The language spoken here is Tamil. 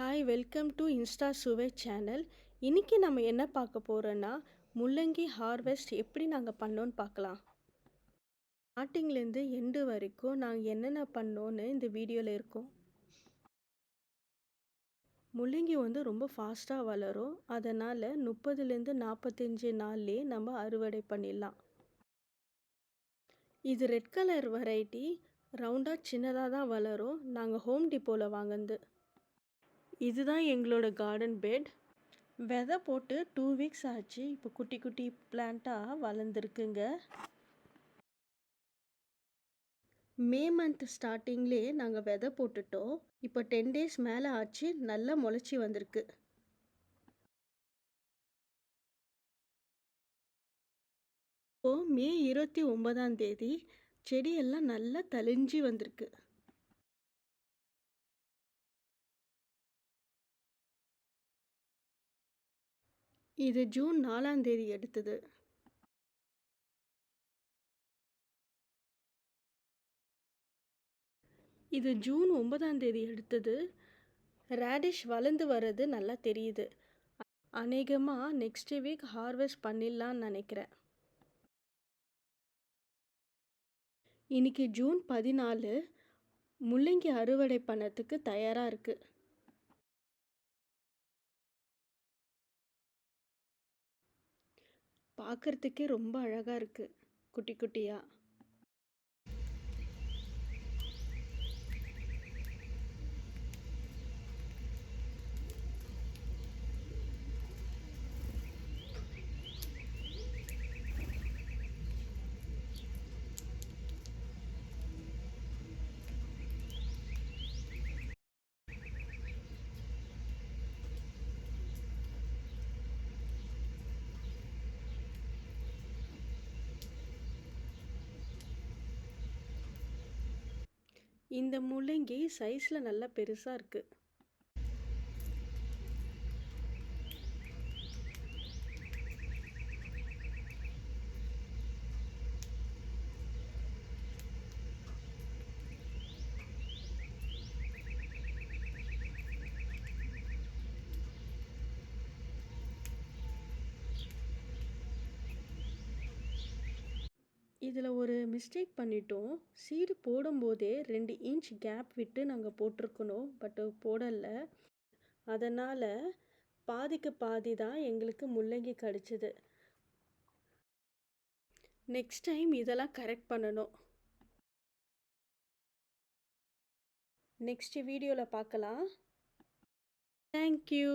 Hi welcome to insta Suvai channel இன்றைக்கி நம்ம என்ன பார்க்க போகிறோன்னா முள்ளங்கி ஹார்வெஸ்ட் எப்படி நாங்கள் பண்ணோன்னு பார்க்கலாம். ஸ்டார்டிங்லேருந்து எண்டு வரைக்கும் நாங்கள் என்னென்ன பண்ணோன்னு இந்த வீடியோவில் இருக்கும். முள்ளங்கி வந்து ரொம்ப ஃபாஸ்ட்டாக வளரும். அதனால் முப்பதுலேருந்து நாற்பத்தஞ்சு நாள்லேயே நம்ம அறுவடை பண்ணிடலாம். இது ரெட் கலர் வெரைட்டி ரவுண்டாக சின்னதாக தான் வளரும். நாங்கள் ஹோம் டிப்போவில் வாங்கினது. இதுதான் எங்களோட கார்டன் பெட் விதை போட்டு டூ வீக்ஸ் ஆச்சு. இப்போ குட்டி குட்டி பிளான்ட்டாக வளர்ந்துருக்குங்க. மே மந்த் ஸ்டார்டிங்லேயே நாங்கள் விதை போட்டுட்டோம். இப்போ டென் டேஸ் மேலே ஆச்சு. நல்லா முளைச்சி வந்திருக்கு. இப்போது மே இருபத்தி ஒன்பதாம் தேதி செடியெல்லாம் நல்லா தளிஞ்சு வந்திருக்கு. இது ஜூன் நாலாம் தேதி எடுத்தது. இது ஜூன் ஒன்பதாம் தேதி எடுத்தது. ரேடிஷ் வளர்ந்து வர்றது நல்லா தெரியுது. அநேகமாக நெக்ஸ்ட் வீக் ஹார்வெஸ்ட் பண்ணிடலான்னு நினைக்கிறேன். இன்றைக்கி ஜூன் பதினாலு முள்ளங்கி அறுவடை பண்ணத்துக்கு தயாராக இருக்குது பார்க்குறதுக்கே ரொம்ப அழகாக இருக்குது குட்டி குட்டியாக இந்த முள்ளங்கி சைஸில் நல்லா பெருசாக இருக்குது இதில் ஒரு மிஸ்டேக் பண்ணிட்டோம். சீடு போடும்போதே ரெண்டு இன்ச் கேப் விட்டு நாங்கள் போட்டிருக்கணும் பட்டு போடலை. அதனால் பாதிக்கு பாதி தான் எங்களுக்கு முள்ளங்கி கிடச்சிது. நெக்ஸ்ட் டைம் இதெல்லாம் கரெக்ட் பண்ணணும். நெக்ஸ்ட் வீடியோவில் பார்க்கலாம். Thank you